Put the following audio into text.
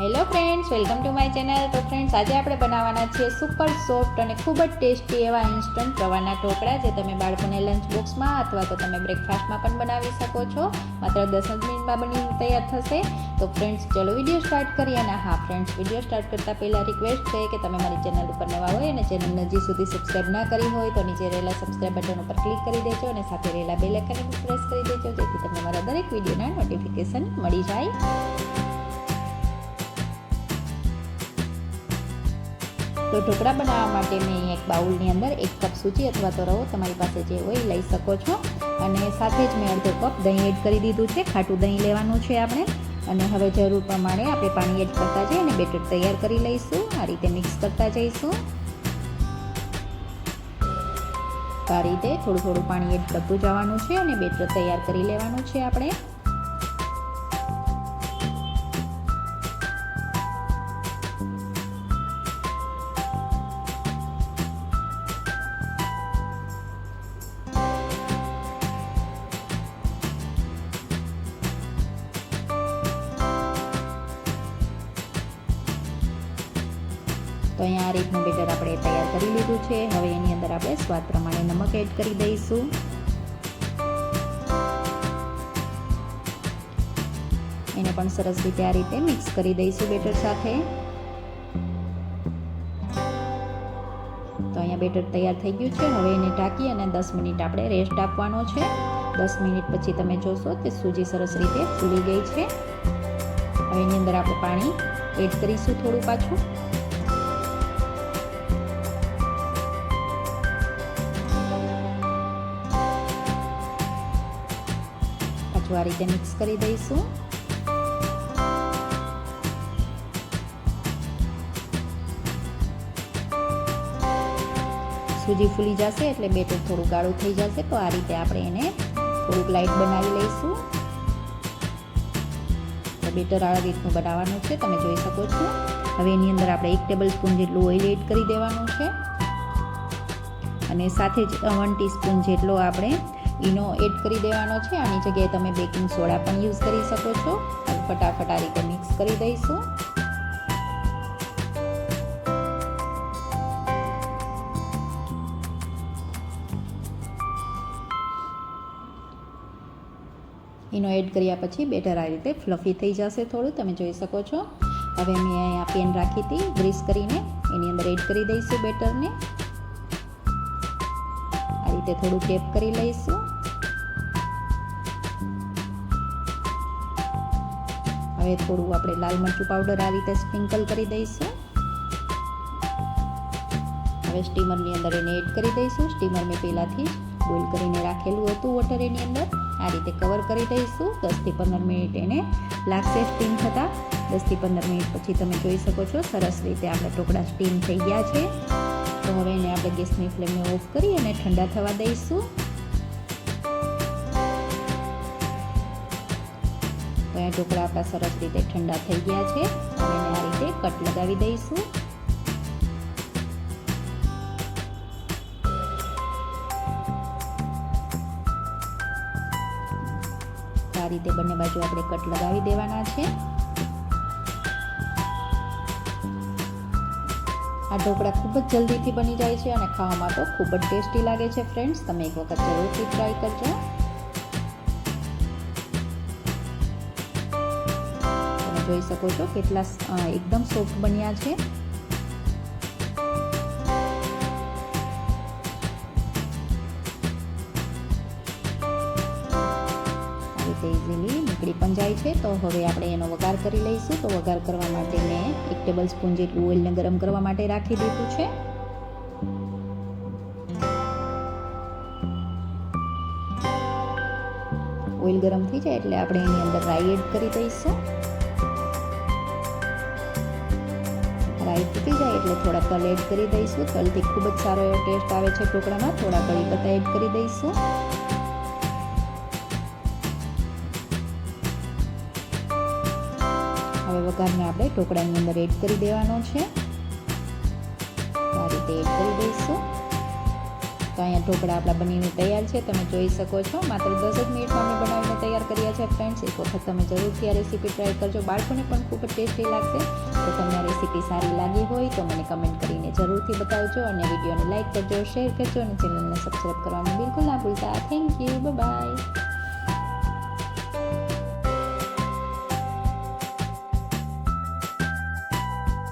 Hello friends, welcome to my channel. તો friends, આજે આપણે બનાવવાના છીએ સુપર સોફ્ટ અને ખૂબ જ ટેસ્ટી એવા ઇન્સ્ટન્ટ રવાના ઢોકળા જે તમે બાળકોને લંચ બોક્સમાં અથવા તો તમે બ્રેકફાસ્ટમાં પણ બનાવી શકો છો. માત્ર દસ જ મિનિટમાં બની તૈયાર થશે. તો ફ્રેન્ડ્સ, ચલો વીડિયો સ્ટાર્ટ કરીએ અને હા ફ્રેન્ડ્સ, વીડિયો સ્ટાર્ટ કરતાં પહેલાં રિક્વેસ્ટ છે કે તમે મારી ચેનલ ઉપર નવા હોય અને ચેનલ હજી સુધી સબસ્ક્રાઈબ ના કરી હોય તો નીચે રહેલા સબસ્ક્રાઈબ બટન ઉપર ક્લિક કરી દેજો અને સાથે રહેલા બેલ આઇકન પ્રેસ કરી દેજો જેથી તમને મારા દરેક વિડીયોના નોટિફિકેશન મળી જાય. તો ઢોકળા બનાવવા માટે મેં એક બાઉલની અંદર એક કપ સૂજી અથવા તો રવો તમારી પાસે જે હોય લઈ શકો છો. અને સાથે જ મેં અડધો કપ દહીં એડ કરી દીધું છે. ખાટું દહીં લેવાનું છે આપણે. અને હવે જરૂર પ્રમાણે આપણે પાણી એડ કરતા જઈએ અને બેટર તૈયાર કરી લઈશું. આ રીતે મિક્સ કરતા જઈશું. આ રીતે થોડું થોડું પાણી એડ કરતું જવાનું છે અને બેટર તૈયાર કરી લેવાનું છે આપણે. તો અહીંયા આ રીતનું બેટર આપણે તૈયાર કરી લીધું છે. હવે એની અંદર આપણે સ્વાદ પ્રમાણે નમક એડ કરી દઈશું. એને પણ સરસ રીતે આ રીતે મિક્સ કરી દઈશું બેટર સાથે. તો અહીંયા બેટર તૈયાર થઈ ગયું છે. હવે એને ઢાંકી અને દસ મિનિટ આપણે રેસ્ટ આપવાનો છે. દસ મિનિટ પછી તમે જોશો કે સૂજી સરસ રીતે ફૂલી ગઈ છે. હવે એની અંદર આપણે પાણી એડ કરીશું થોડું પાછું. પાછું આ રીતે મિક્સ કરી દઈશું. સૂજી ફૂલી જશે એટલે બેટર થોડું ગાળું થઈ જશે, તો આ રીતે આપણે એને થોડુંક લાઇટ બનાવી લઈશું. બેટર આ રીતનું બનાવવાનું છે, તમે જોઈ શકો છો. હવે એની અંદર આપણે એક ટેબલ સ્પૂન જેટલું ઓઇલ એડ કરી દેવાનું છે. અને સાથે જ વન ટીસ્પૂન જેટલો આપણે ઈનો એડ કરી દેવાનો છે. આની જગ્યાએ તમે બેકિંગ સોડા પણ યુઝ કરી શકો છો. ફટાફટ આ રીતે મિક્સ કરી દઈશું. એનો એડ કર્યા પછી બેટર આ રીતે ફ્લફી થઈ જશે થોડું, તમે જોઈ શકો છો. હવે મેં અહીંયા પેન રાખી હતી, ગ્રીસ કરીને એની અંદર એડ કરી દઈશું બેટરને. આ રીતે થોડું ટેપ કરી લઈશું. હવે થોડું આપણે લાલ મરચું પાવડર આ રીતે સ્પ્રિંકલ કરી દઈશું. હવે સ્ટીમરની અંદર એને એડ કરી દઈશું. સ્ટીમર મેં પહેલાંથી બોઇલ કરીને રાખેલું હતું વોટર એની અંદર. આ રીતે કવર કરી દઈશું. દસથી પંદર મિનિટ એને લાગશે સ્ટીમ થતાં. દસથી પંદર મિનિટ પછી તમે જોઈ શકો છો સરસ રીતે આપણા ટોકડા સ્ટીમ થઈ ગયા છે. તો હવે એને આપણે ગેસની ફ્લેમને ઓફ કરી અને ઠંડા થવા દઈશું. તો આ ઢોકળા આપણા સરસ રીતે ઠંડા થઈ ગયા છે. હવે આ રીતે કટ લગાવી દઈશું. આ રીતે બંને બાજુ આપણે કટ લગાવી દેવાના છે. આ ઢોકળા ખૂબ જ જલ્દીથી બની જાય છે અને ખાવામાં તો ખૂબ જ ટેસ્ટી લાગે છે ફ્રેન્ડ્સ. તમે એક વખત જરૂરથી ટ્રાય કરજો. તમે જોઈ શકો છો કેટલા એકદમ સોફ્ટ બન્યા છે. રીતે ઇઝીલી નીકળી પણ જાય છે. તો હવે આપણે એનો વઘાર કરી લઈશું. તો વઘાર કરવા માટે મેં એક ટેબલ સ્પૂન જેટલું ઓઇલને ગરમ કરવા માટે રાખી દીધું છે. ઓઇલ ગરમ થઈ જાય એટલે આપણે એની અંદર રાઈ એડ કરી દઈશું. રાઈ ફૂટી જાય એટલે થોડા તલ એડ કરી દઈશું. તલથી ખૂબ જ સારો એવો ટેસ્ટ આવે છે ઢોકળામાં. થોડા કળી પત્તા એડ કરી દઈશું. હવે વઘારને આપણે ઢોકળાની અંદર એડ કરી દેવાનો છે. આ રીતે એડ કરી દઈશું. તો અહીંયા ઢોકળા આપણા બનીને તૈયાર છે. તમે જોઈ શકો છો. માત્ર દસ જ મિનિટમાં અમે બનાવીને તૈયાર કર્યા છે ફ્રેન્ડ્સ. એક વખત તમે જરૂરથી આ રેસીપી ટ્રાય કરજો. બાળકોને પણ ખૂબ જ ટેસ્ટી લાગશે. તો તમને રેસીપી સારી લાગી હોય તો મને કમેન્ટ કરીને જરૂરથી બતાવજો અને વિડીયોને લાઇક કરજો શેર કરજો અને ચેનલને સબસ્ક્રાઈબ કરવાનું બિલકુલ ના ભૂલતા. Thank you bye